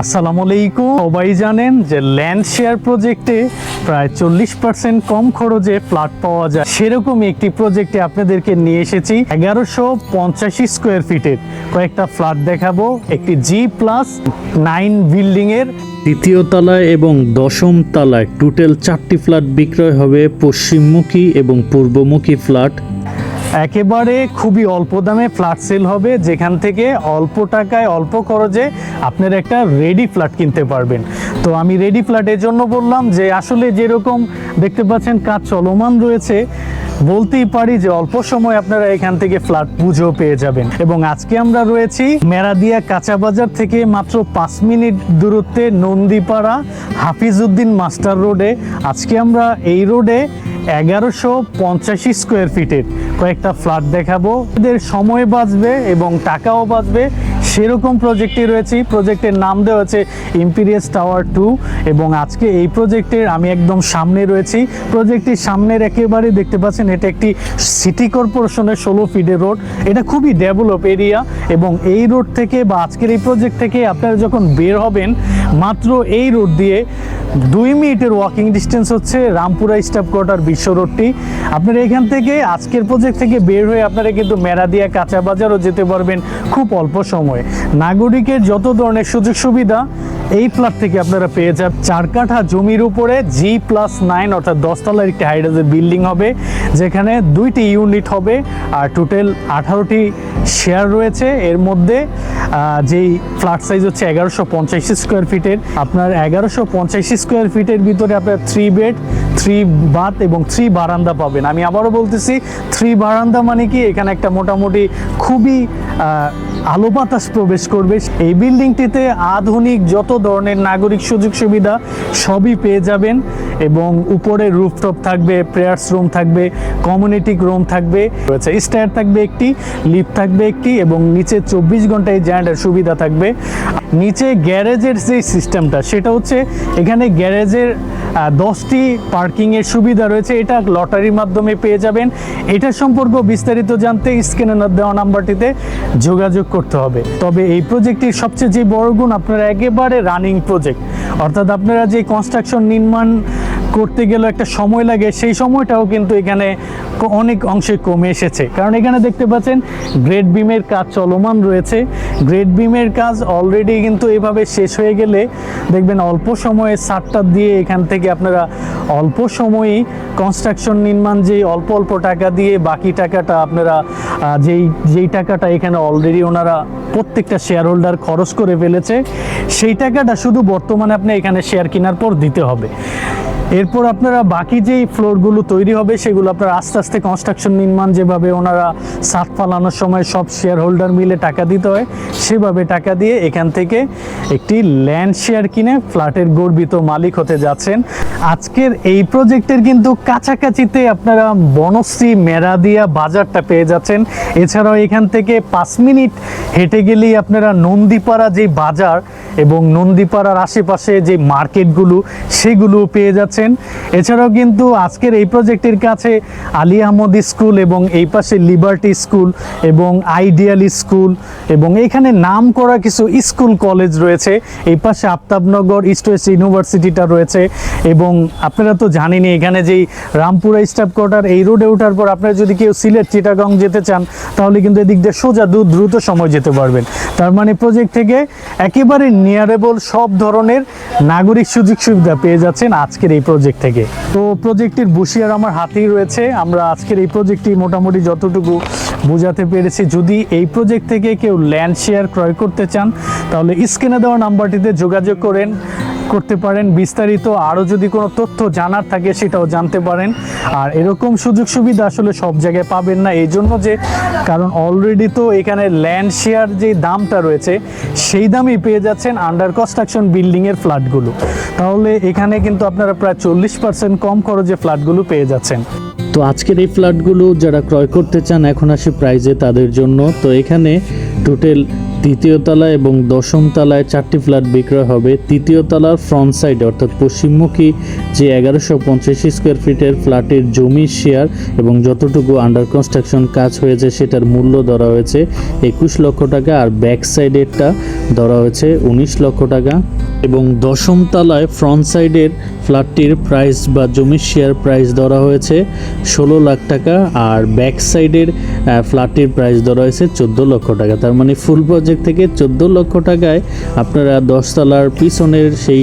আসসালামু আলাইকুম। সবাই জানেন যে ল্যান্ড শেয়ার প্রজেক্টে প্রায় চল্লিশ পার্সেন্ট কম খরচে ফ্ল্যাট পাওয়া যায়। সেরকমই একটি প্রজেক্টে আপনাদেরকে নিয়ে এসেছি এগারোশো পঞ্চাশি স্কোয়ার ফিটের কয়েকটা ফ্ল্যাট দেখাবো। একটি জি প্লাস নাইন বিল্ডিং এর। দ্বিতীয় তলায় এবং দশম তলায় টোটাল চারটি ফ্ল্যাট বিক্রয় হবে পশ্চিমমুখী এবং পূর্বমুখী ফ্ল্যাট একেবারে খুবই অল্প দামে ফ্ল্যাট সেল হবে, যেখান থেকে অল্প টাকায়, অল্প খরচে আপনার একটা রেডি ফ্ল্যাট কিনতে পারবেন। তো আমি রেডি ফ্ল্যাটের জন্য বললাম যে আসলে যেরকম দেখতে পাচ্ছেন কাজ চলমান রয়েছে বলতেই পারি যে অল্প সময় আপনারা এখান থেকে ফ্ল্যাট পুজো পেয়ে যাবেন। এবং আজকে আমরা রয়েছি মেরাদিয়া কাঁচা বাজার থেকে মাত্র পাঁচ মিনিট দূরত্বে নন্দীপাড়া হাফিজউদ্দিন মাস্টার রোডে। আজকে আমরা এই রোডে এগারোশো পঞ্চাশি স্কোয়ার ফিটের কয়েকটা ফ্ল্যাট দেখাবো। এদের সময় বাঁচবে এবং টাকাও বাঁচবে। সেরকম প্রজেক্টে রয়েছে। প্রজেক্টের নাম দেওয়া হচ্ছে ইম্পিরিয়াস টাওয়ার টু এবং আজকে এই প্রজেক্টের আমি একদম সামনে রয়েছি। প্রজেক্টটির সামনের একেবারে দেখতে পাচ্ছেন, এটা একটি সিটি কর্পোরেশনের ষোলো ফিডের রোড এটা খুবই ডেভেলপ এরিয়া এবং এই রোড থেকে বা আজকের এই প্রজেক্ট থেকে আপনারা যখন বের হবেন, মাত্র এই রোড দিয়ে দুই মিনিটের ওয়াকিং ডিস্টেন্স হচ্ছে রামপুরা স্টাফ কোয়ার্টার বিশ্ব রোডটি আপনারা এখান থেকে আজকের প্রজেক্ট থেকে বের হয়ে আপনারা কিন্তু মেরাদিয়া, কাঁচা বাজারও যেতে পারবেন খুব অল্প সময়ে। নাগরিকের যত ধরনের সুযোগ সুবিধা, এই ফ্ল্যাট থেকে আপনারা পেয়ে যাবেন চার কাঠা জমির উপরে জি প্লাস নাইন অর্থাৎ দশতলার একটি হাইড্রাজের বিল্ডিং হবে, যেখানে দুইটি ইউনিট হবে আর টোটাল আঠারোটি শেয়ার রয়েছে। এর মধ্যে যেই ফ্ল্যাট সাইজ হচ্ছে এগারোশো পঞ্চাশ স্কোয়ার ফিটের আপনার এগারোশো পঞ্চাশ স্কোয়ার ফিটের ভিতরে আপনার থ্রি বেড থ্রি বাথ এবং থ্রি বারান্দা পাবেন। আমি আবারও বলতেছি থ্রি বারান্দা মানে কি? এখানে একটা মোটামুটি খুবই আলো বাতাস প্রবেশ করবে। এই বিল্ডিংটিতে আধুনিক যত ধরনের নাগরিক সুযোগ সুবিধা, সবই পেয়ে যাবেন এবং উপরে রুফটপ থাকবে প্রেয়ার্স রুম থাকবে কমিউনিটি রুম থাকবে স্টায়ার থাকবে একটি লিফট থাকবে একটি এবং নিচে চব্বিশ ঘন্টায় জ্যান্ডের সুবিধা থাকবে। নিচে গ্যারেজের যে সিস্টেমটা সেটা হচ্ছে এখানে গ্যারেজের দশটি পার্কিংয়ের সুবিধা রয়েছে। এটা লটারির মাধ্যমে পেয়ে যাবেন। এটা সম্পর্ক বিস্তারিত জানতে স্ক্রিনে দেওয়া নাম্বারটিতে যোগাযোগ করতে হবে। তবে এই প্রজেক্টটির সবচেয়ে যে বড় গুণ, আপনারা একেবারে রানিং প্রজেক্ট। অর্থাৎ আপনারা যে কনস্ট্রাকশন নির্মাণ করতে গেলে একটা সময় লাগে, সেই সময়টাও কিন্তু এখানে অনেক অংশে কমে এসেছে। কারণ এখানে দেখতে পাচ্ছেন গ্রেড বিমের কাজ চলমান রয়েছে। গ্রেড বিমের কাজ অলরেডি কিন্তু এভাবে শেষ হয়ে গেলে, দেখবেন অল্প সময়ে সারটা দিয়ে এখান থেকে আপনারা অল্প সময়েই কনস্ট্রাকশন নির্মাণ যে অল্প অল্প টাকা দিয়ে বাকি টাকাটা আপনারা যেই যেই টাকাটা এখানে অলরেডি ওনারা প্রত্যেকটা শেয়ার হোল্ডার খরচ করে ফেলেছে, সেই টাকাটা শুধু বর্তমানে আপনি এখানে শেয়ার কেনার পর দিতে হবে। এরপর আপনারা বাকি যেই ফ্লোরগুলো তৈরি হবে, সেগুলো আপনারা আস্তে আস্তে কনস্ট্রাকশন নির্মাণ যেভাবে ওনারা সাত ফালানোর সময় সব শেয়ার হোল্ডার মিলে টাকা দিতে হয়, সেভাবে টাকা দিয়ে এখান থেকে একটি ল্যান্ড শেয়ার কিনে ফ্ল্যাটের গর্বিত মালিক হতে যাচ্ছেন। আজকের এই প্রজেক্টের কিন্তু কাছাকাছিতে আপনারা বনশ্রী মেরাদিয়া বাজারটা পেয়ে যাচ্ছেন। এছাড়াও এখান থেকে পাঁচ মিনিট হেঁটে গেলেই আপনারা নন্দীপাড়া যে বাজার এবং নন্দীপাড়ার আশেপাশে যে মার্কেটগুলো সেগুলো পেয়ে যাচ্ছেন। এছাড়াও কিন্তু আজকের এই প্রজেক্টের কাছে আলী আহমদ স্কুল এবং এই পাশে লিবার্টি স্কুল এবং আইডিয়াল স্কুল এবং এখানে নাম করা কিছু স্কুল কলেজ রয়েছে। এই পাশে আফতাবনগর, ইস্ট ওয়েস্ট ইউনিভার্সিটিটা রয়েছে এবং আপনারা তো জানেনই এখানে যেই রামপুরা স্টাফ কোয়ার্টার, এই রোডে ওঠার পর আপনারা যদি কেউ সিলেট, চিটাগং যেতে চান, তাহলে কিন্তু এদিক দিয়ে সোজা দূর দ্রুত সময় যেতে পারবেন। তার মানে প্রজেক্ট থেকে একেবারে নিয়ারেবল সব ধরনের নাগরিক সুযোগ সুবিধা পেয়ে যাচ্ছেন আজকের এই প্রজেক্ট থেকে। তো প্রজেক্টটির বুশিয়ার আমার হাতেই রয়েছে। আমরা আজকের এই প্রজেক্টটি মোটামুটি যতটুকু বোঝাতে পেরেছি, যদি এই প্রজেক্ট থেকে কেউ ল্যান্ড শেয়ার ক্রয় করতে চান, তাহলে স্ক্রিনে দেওয়া নাম্বারটিতে যোগাযোগ করেন। করতে পারেন। বিস্তারিত আরও যদি কোনো তথ্য জানার থাকে, সেটাও জানতে পারেন। আর এরকম সুযোগ সুবিধা আসলে সব জায়গায় পাবেন না। এই জন্য যে, কারণ অলরেডি তো এখানে ল্যান্ড শেয়ার যে দামটা রয়েছে, সেই দামই পেয়ে যাচ্ছেন আন্ডার কনস্ট্রাকশন বিল্ডিংয়ের ফ্ল্যাটগুলো। তাহলে এখানে কিন্তু আপনারা প্রায় চল্লিশ পার্সেন্ট কম খরচে ফ্ল্যাটগুলো পেয়ে যাচ্ছেন। তো আজকের এই ফ্ল্যাটগুলো যারা ক্রয় করতে চান, এখন আসে প্রাইজে তাদের জন্য। তো এখানে টোটাল তৃতীয় তলা এবং দশম তলায় চারটি ফ্ল্যাট বিক্রয় হবে। তৃতীয় তলার ফ্রন্ট সাইড অর্থাৎ পশ্চিমমুখী যে এগারোশো পঞ্চাশ স্কোয়ার ফিটের ফ্ল্যাটের জমি, শেয়ার এবং যতটুকু আন্ডার কনস্ট্রাকশন কাজ হয়েছে সেটার মূল্য ধরা হয়েছে একুশ লক্ষ টাকা আর ব্যাক সাইডেরটা ধরা হয়েছে উনিশ লক্ষ টাকা। এবং দশম তলায় ফ্রন্ট সাইডের ফ্ল্যাটটির প্রাইস বা জমির শেয়ার প্রাইস ধরা হয়েছে ষোলো লাখ টাকা আর ব্যাক সাইডের ফ্ল্যাটটির প্রাইস ধরা হয়েছে চোদ্দ লক্ষ টাকা। তার মানে ফুল প্রজেক্ট থেকে চোদ্দ লক্ষ টাকায় আপনারা দশতলার পিছনের সেই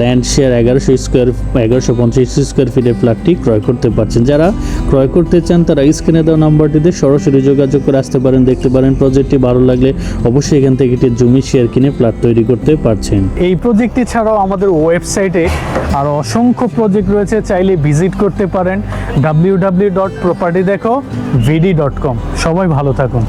ল্যান্ড শেয়ার এগারোশো স্কোয়ার এগারোশো পঞ্চাশ স্কোয়ার ফিটের ফ্ল্যাটটি ক্রয় করতে পারছেন। যারা ক্রয় করতে চান তারা স্ক্রিনে দেওয়া নাম্বারটিতে সরাসরি যোগাযোগ করে আসতে পারেন, দেখতে পারেন। প্রজেক্টটি ভালো লাগলে অবশ্যই এখান থেকে একটি জমি শেয়ার কিনে ফ্ল্যাট তৈরি করতে পারছেন। এই প্রজেক্টটি ছাড়াও আমাদের ওয়েবসাইটে আর অসংখ্য প্রজেক্ট রয়েছে, চাইলে ভিজিট করতে পারেন। ডাব্লিউ ডাব্লিউ ডট প্রপার্টি দেখো ভিডি ডট কম সবাই ভালো থাকুন।